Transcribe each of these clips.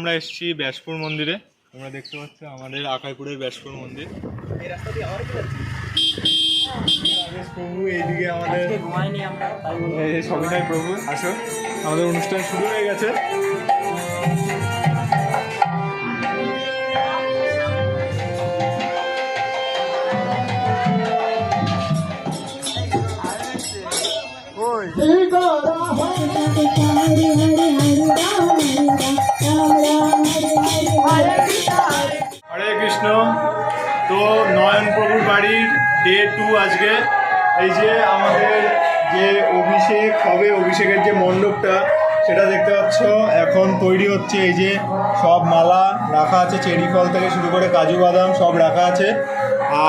আমরা এসেছি ব্যাসপুর মন্দিরে। তোমরা দেখতে পাচ্ছ আমাদের আকাইপুরের ব্যাসপুর মন্দির। প্রভু এইদিকে আমাদের ঘুমাইনি আমরা তাই বলব এই যে সবিনয় প্রভু, আসো। আমাদের অনুষ্ঠান শুরু হয়ে গেছে। ওই হরে কৃষ্ণ, তো নয়ন প্রভুর বাড়ির ডে টু আজকে। এই যে আমাদের যে অভিষেক হবে অভিষেকের যে মণ্ডপটা, সেটা দেখতে পাচ্ছ। এখন তৈরি হচ্ছে এই যে সব মালা রাখা আছে, চেরি ফল থেকে শুরু করে কাজু বাদাম সব রাখা আছে।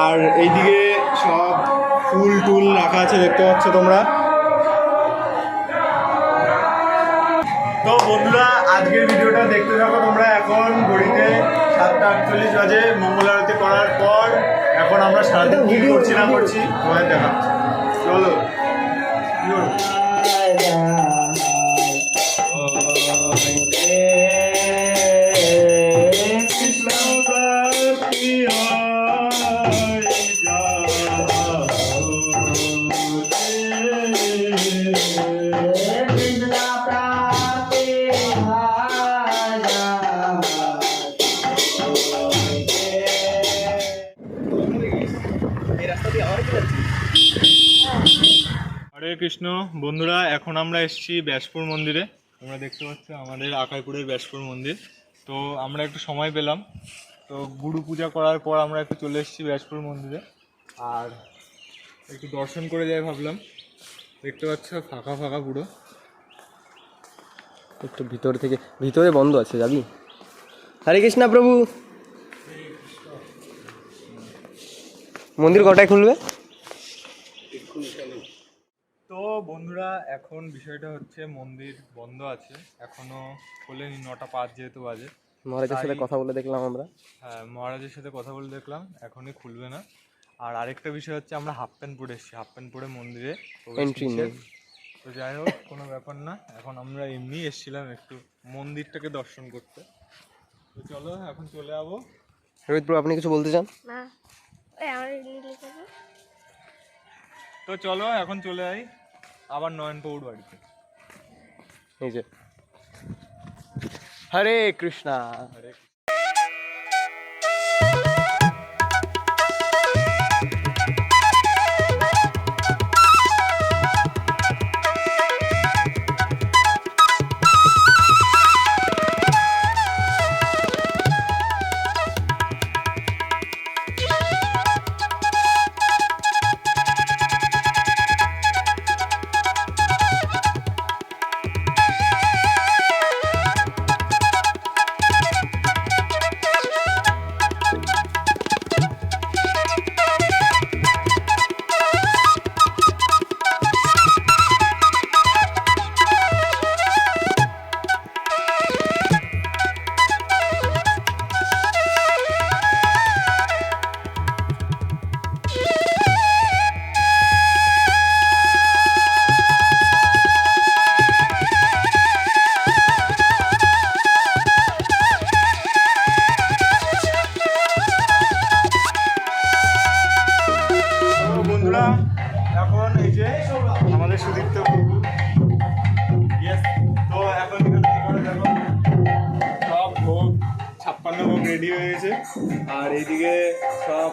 আর এইদিকে সব ফুল টুল রাখা আছে, দেখতে পাচ্ছ তোমরা। তো বন্ধুরা আজকের ভিডিওটা দেখতে থাকো তোমরা এখন ঘড়িতে সাতটা আটচল্লিশ বাজে মঙ্গল আরতি করার পর এখন আমরা সারাদিন কি করছি না করছি তোমাদের দেখাচ্ছি চলো কি কৃষ্ণ। বন্ধুরা, এখন আমরা এসেছি ব্যাসপুর মন্দিরে। তোমরা দেখতে পাচ্ছ আমাদের আকাইপুরের ব্যাসপুর মন্দির। তো আমরা একটু সময় পেলাম। তো গুরু পূজা করার পর আমরা একটু চলে এসেছি ব্যাসপুর মন্দিরে। আর একটু দর্শন করে যাই ভাবলাম। দেখতে পাচ্ছ, ফাঁকা ফাঁকা পুরো। একটু ভিতর থেকে, ভিতরে বন্ধ আছে, যাবি? হরে কৃষ্ণা প্রভু। মন্দির কটায় খুলবে তো বন্ধুরা এখন বিষয়টা হচ্ছে মন্দির বন্ধ আছে। এখনও খোলেনি নটা পাঁচ যেহেতু বাজে। মহারাজের সাথে কথা বলে দেখলাম আমরা। হ্যাঁ মহারাজের সাথে কথা বলে দেখলাম এখনই খুলবে না। আর আরেকটা বিষয় হচ্ছে আমরা হাফ প্যান্ট পরে এসেছি হাফ প্যান্ট পরে মন্দিরে নেই। তো যাই হোক কোনো ব্যাপার না। এখন আমরা এমনি এসেছিলাম একটু মন্দিরটাকে দর্শন করতে। তো চলো এখন চলে যাব। রোহিত প্রভু আপনি কিছু বলতে চান? না। তো চলো এখন চলে যাই আবার নয়নপৌর বাড়িতে। এই যে। হরে কৃষ্ণা। আরে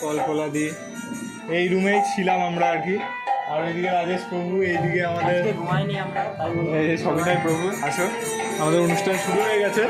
ফল ফলা দিয়ে। এই রুমেই ছিলাম আমরা আর কি। আর এদিকে রাজেশ প্রভু এইদিকে আমাদের ঘুমাইনি আমরা তাই বলব এই যে সবিনয় প্রভু আসো। আমাদের অনুষ্ঠান শুরু হয়ে গেছে।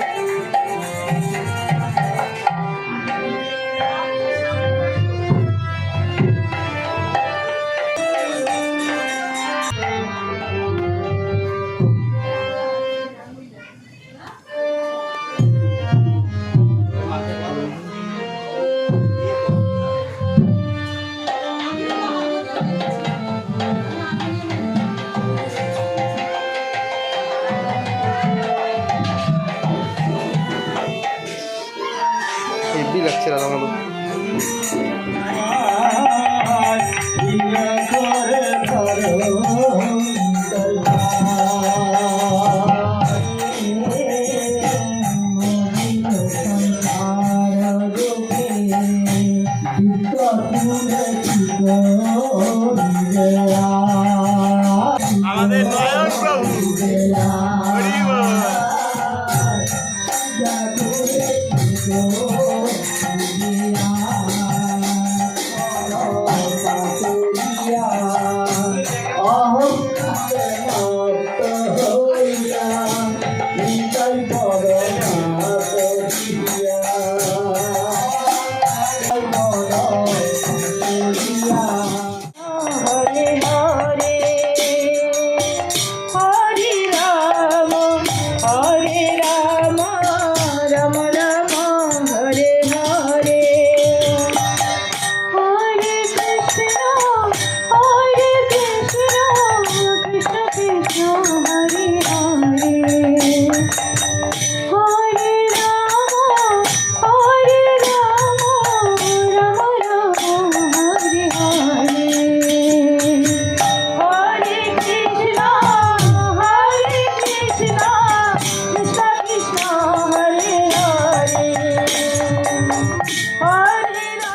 Oh,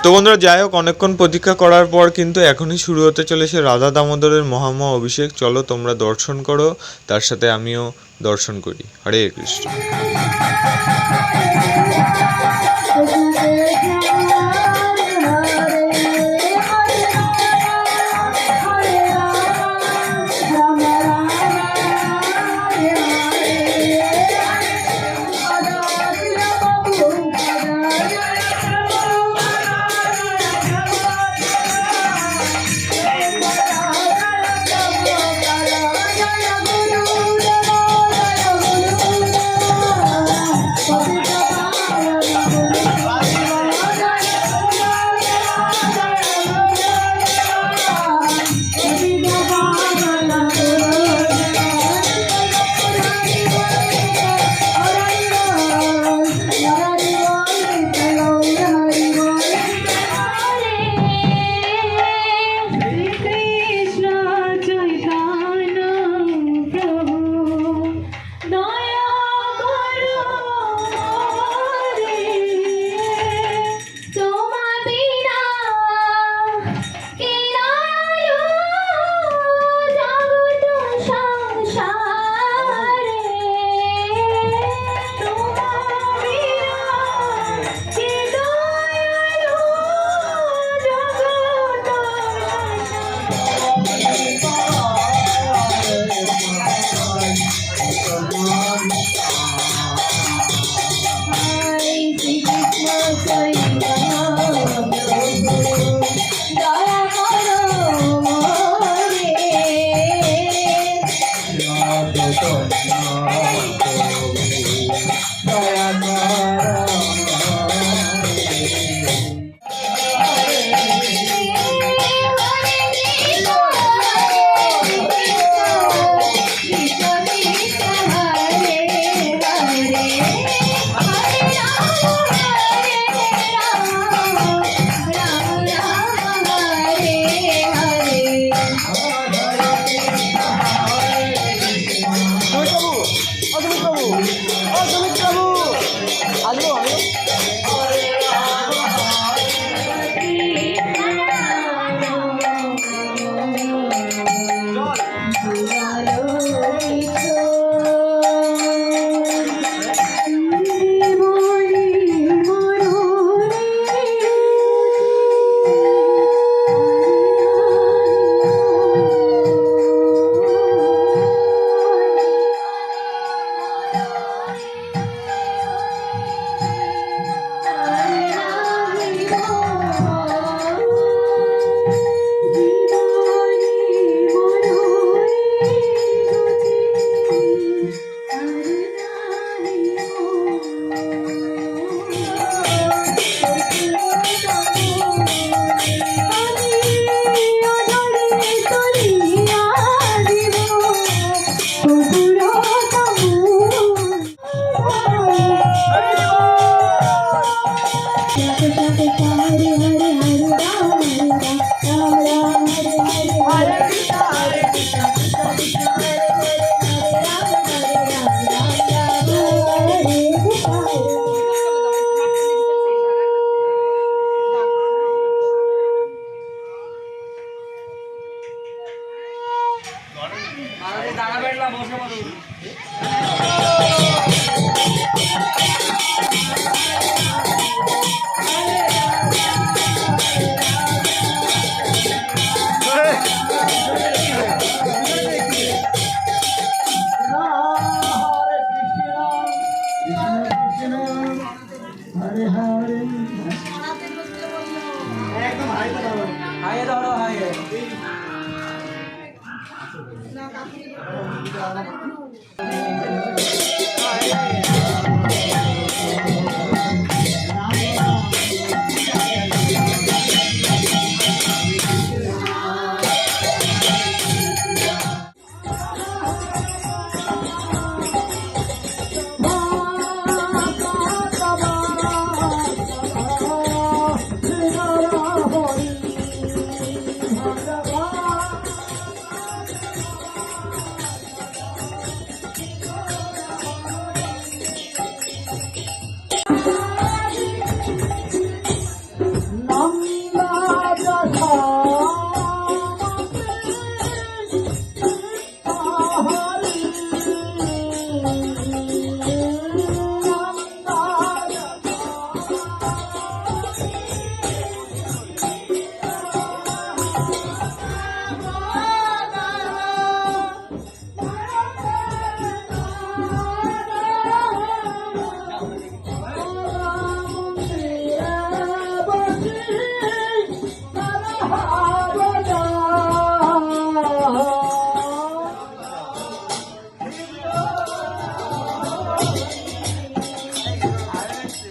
তো বন্ধুরা, যাই হোক, অনেকক্ষণ প্রতীক্ষা করার পর কিন্তু এখনই শুরু হতে চলেছে রাধা দামোদরের মহামা অভিষেক। চলো তোমরা দর্শন করো, তার সাথে আমিও দর্শন করি। হরে কৃষ্ণ।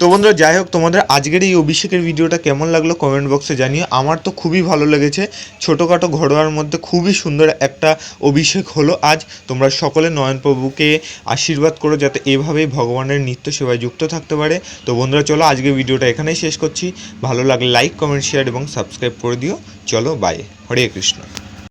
তো বন্ধুরা, যাই হোক, তোমাদের আজকের এই অভিষেকের ভিডিওটা কেমন লাগল কমেন্ট বক্সে জানিও। আমার তো খুবই ভালো লেগেছে। ছোটোখাটো ঘরোয়ার মধ্যে খুবই সুন্দর একটা অভিষেক হলো। আজ তোমরা সকলে নয়নপ্রভুকে আশীর্বাদ করো যাতে এভাবেই ভগবানের নিত্য সেবায় যুক্ত থাকতে পারে। তো বন্ধুরা, চলো আজকে ভিডিওটা এখানেই শেষ করছি। ভালো লাগলে লাইক কমেন্ট শেয়ার এবং সাবস্ক্রাইব করে দিও। চলো বাই হরে কৃষ্ণ।